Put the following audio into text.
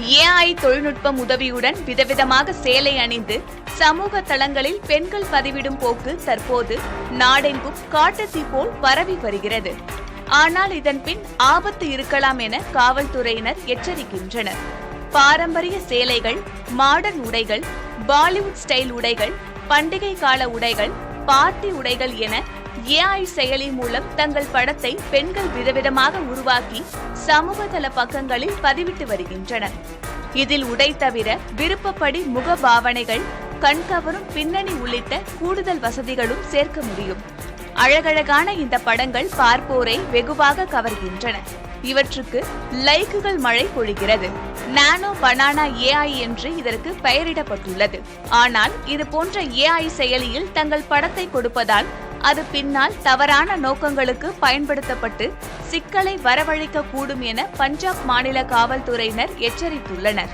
AI தொழில்நுட்பம் உதவியுடன் விதவிதமாக சேலை அணிந்து சமூக தளங்களில் பெண்கள் பதிவிடும் போக்கு தற்போது நாடெங்கும் காட்டுத்தீ போல் பரவி வருகிறது. ஆனால் இதன் பின் ஆபத்து இருக்கலாம் என காவல்துறையினர் எச்சரிக்கின்றனர். பாரம்பரிய சேலைகள் மாடர்ன் உடைகள் பாலிவுட் ஸ்டைல் உடைகள் பண்டிகை கால உடைகள் பார்ட்டி உடைகள் என ஏஐ செயலி மூலம் தங்கள் படத்தை பெண்கள் விதவிதமாக உருவாக்கி சமூக தள பக்கங்களில் பதிவிட்டு வருகின்றனர். இதில் உடை தவிர விருப்பப்படி முக பாவனைகள் கண்கவரும் பின்னணி உள்ளிட்ட கூடுதல் வசதிகளும் சேர்க்க முடியும். அழகழகான இந்த படங்கள் பார்ப்போரை வெகுவாக கவர்கின்றன. இவற்றுக்கு லைக்குகள் மழை பொழிகிறது. நானோ பனானா ஏஐ என்று இதற்கு பெயரிடப்பட்டுள்ளது. ஆனால் இது போன்ற ஏஐ செயலியில் தங்கள் படத்தை கொடுப்பதால் அது பின்னால் தவறான நோக்கங்களுக்கு பயன்படுத்தப்பட்டு சிக்கலை வரவழைக்க கூடும் என பஞ்சாப் மாநில காவல்துறையினர் எச்சரித்துள்ளனர்.